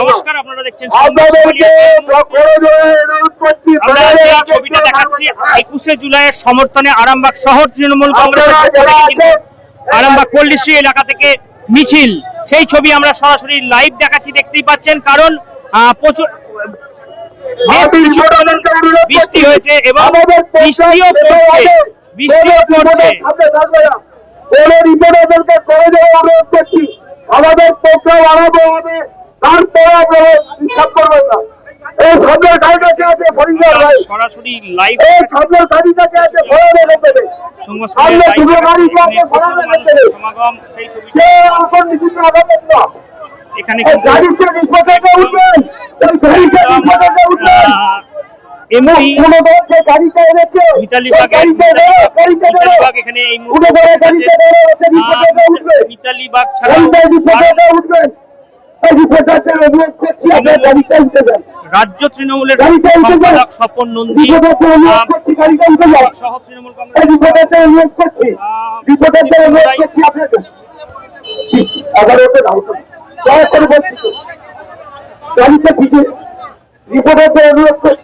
নমস্কার আপনারা দেখছেন ছবিটা দেখাচ্ছি। একুশে জুলাইয়ের সমর্থনে আরামবাগ শহর তৃণমূল কংগ্রেসের আরামবাগ পল্লিশ্রী এলাকা থেকে মিছিল। সেই ছবি আমরা সরাসরি লাইভ দেখাচ্ছি দেখতেই পাচ্ছেন। কারণ প্রচুর বৃষ্টি হয়েছে এবং বৃষ্টিও পড়ছে। বৃষ্টিও পড়ছে। আমাদের প্রোগ্রাম আরম্ভ হবে তারপরে আপনারা হিসাব করবেন না। এই আছে ফরিদার ভাই সরাসরি লাইভ এই আছে সামনে দুটো গাড়িকে আছে সমাগম সেই কে এখন আগাবেন না গাড়িতে রিপোর্টারকে উঠবেন এই গাড়িতে রিপোর্টারকে উঠবেন। যে গাড়িটা এনেছে। মিতালি বাগ এখানে এই উঠবে। মিতালি বাগ ছাড়া গাড়িতে রিপোর্টারকে উঠবেন এই রিপোর্টারকে অনুরোধ করছি আপনার গাড়িতে উঠে রাজ্য তৃণমূলের স্বপন নন্দী। সহ তৃণমূল কংগ্রেস। অনুরোধ করছি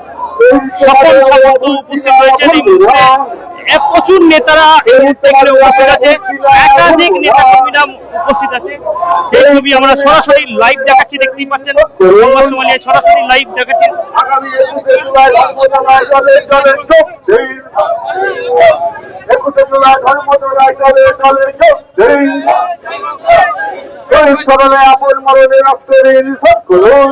এই প্রচুর নেতারা এই মুহূর্তে একাধিক নেতা কর্মীরা উপস্থিত আছে। সেই ছবি আমরা সরাসরি লাইভ দেখাচ্ছি, দেখতেই পাচ্ছেন। সংবাদ সোমালিয়া সরাসরি লাইভ দেখাচ্ছি। একুশে জুলাই চলে চলে চলে। এই আপন মরণে রক্তের ঋণ করুন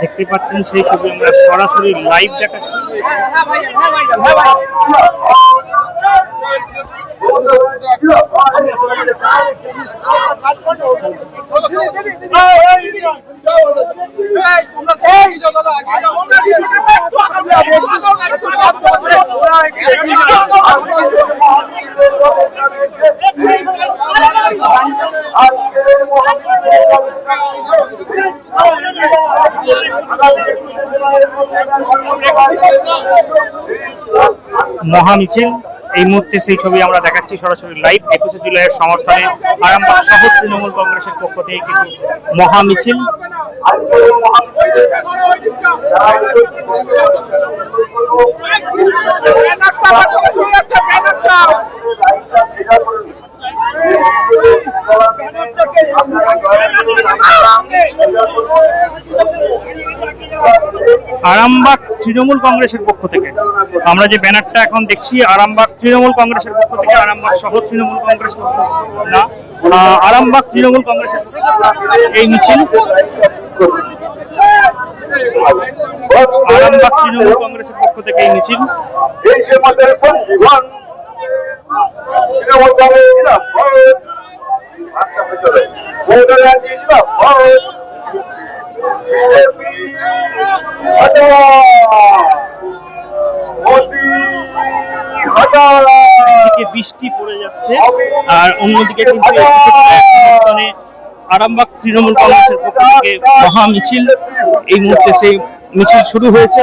দেখতে পাচ্ছেন সেই ছবি আমরা সরাসরি লাইভ দেখাচ্ছি মহামিছিল এই মুহূর্তে সেই ছবি আমরা দেখাচ্ছি সরাসরি লাইভ একুশে জুলাইয়ের সমর্থনে আরামবাগ শহর তৃণমূল কংগ্রেসের পক্ষ থেকে কিন্তু মহামিছিল আরামবাগ তৃণমূল কংগ্রেসের পক্ষ থেকে আমরা যে ব্যানারটা এখন দেখছি, আরামবাগ তৃণমূল কংগ্রেসের পক্ষ থেকে, আরামবাগ শহর তৃণমূল কংগ্রেস না আরামবাগ তৃণমূল কংগ্রেসের এই মিছিল, আরামবাগ তৃণমূল কংগ্রেসের পক্ষ থেকে এই মিছিল। একদিকে বৃষ্টি পড়ে যাচ্ছে। আর অন্যদিকে কিন্তু আরামবাগ তৃণমূল কংগ্রেসের পক্ষ থেকে মহা মিছিল। এই মুহূর্তে সেই মিছিল শুরু হয়েছে।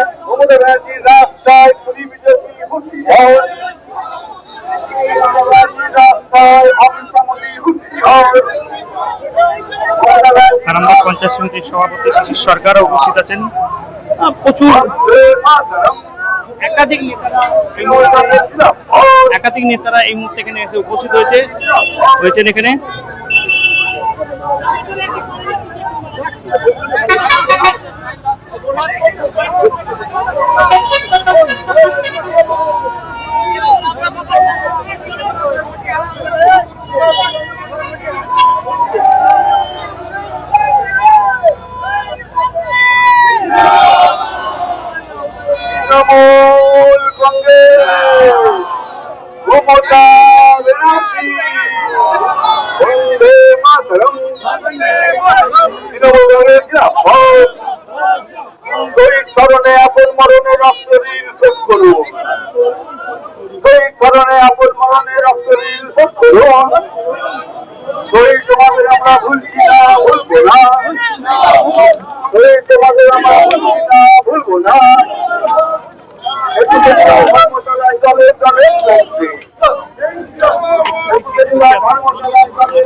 পঞ্চায়েত সমিতির সভাপতি শিশির সরকারও উপস্থিত আছেন। প্রচুর একাধিক নেতারা একাধিক নেতারা এই মুহূর্তে এখানে এসে উপস্থিত হয়েছে হয়েছেন এখানে। মমতা ব্যানার্জি বন্দে মাতরম তৃণমূল কংগ্রেস জিন্দাবাদ। শহীদ স্মরণে আপন মরণে রক্ত ঋণ শোধ করুন শহীদ স্মরণে আপন মরণে আমরা ভুলছি না ভুলবো না শহীদ সমাজের আমরা ভুলছি না ভুলবো না ধর্মতলায় দলে দলে চলছে ধর্মতলায়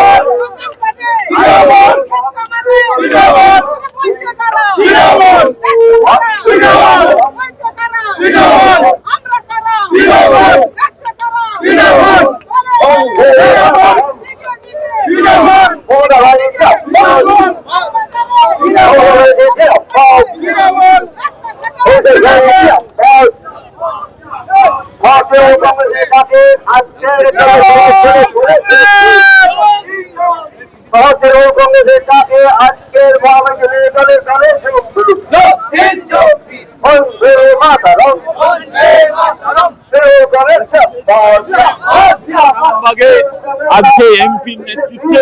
ভারতীয় কংগ্রেসের কাছে আজকের ভারতীয় কংগ্রেসের কাছে আজকের মহামেশনে দলে দলে বন্দে মাতারম দলের আজকে এমপির নেতৃত্বে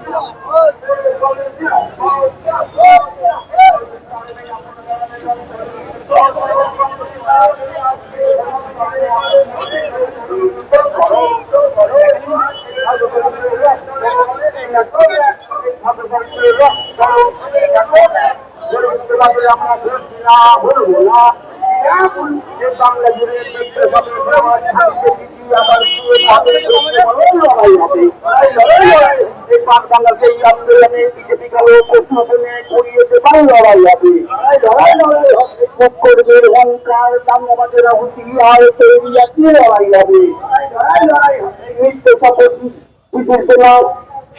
এই আন্দোলনে বিজেপি কালো প্রশ্নে করিয়েতে পারে লড়াই হবে লড়াই লড়াই হবে অহংকার দাঙ্গাবাজের হুতি হয় তৈরি আছে লড়াই হবে নিত্য শপথ বিপুলতলা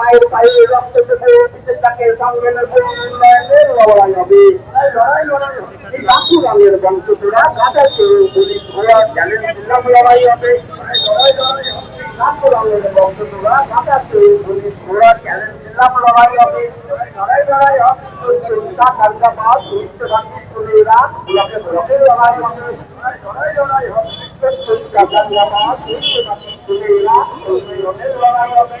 মায়ের পায়ে রক্ত বিজেতাকে সামনে নেব উন্নয়নের লড়াই হবে। লড়াই লড়াই এই বাঁকুড়ামের বংশধরা কাটা চোর পুলিশ ঘোড়া চ্যালেঞ্জ দিলাম লড়াই হবে। লড়াই লড়াই হবে। বাঁকুড়ামের বংশধরা কাটা চোর পুলিশ ঘোড়া চ্যালেঞ্জ দিলাম লড়াই হবে। লড়াই লড়াই হবে। কালকা পাস উচ্চ শান্তি চলেরা ব্লকে ব্লকে লড়াই হবে। লড়াই লড়াই হবে। কালকা পাস উচ্চ শান্তি ব্লকে লড়াই হবে।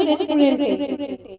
রেস্টুরেন্টে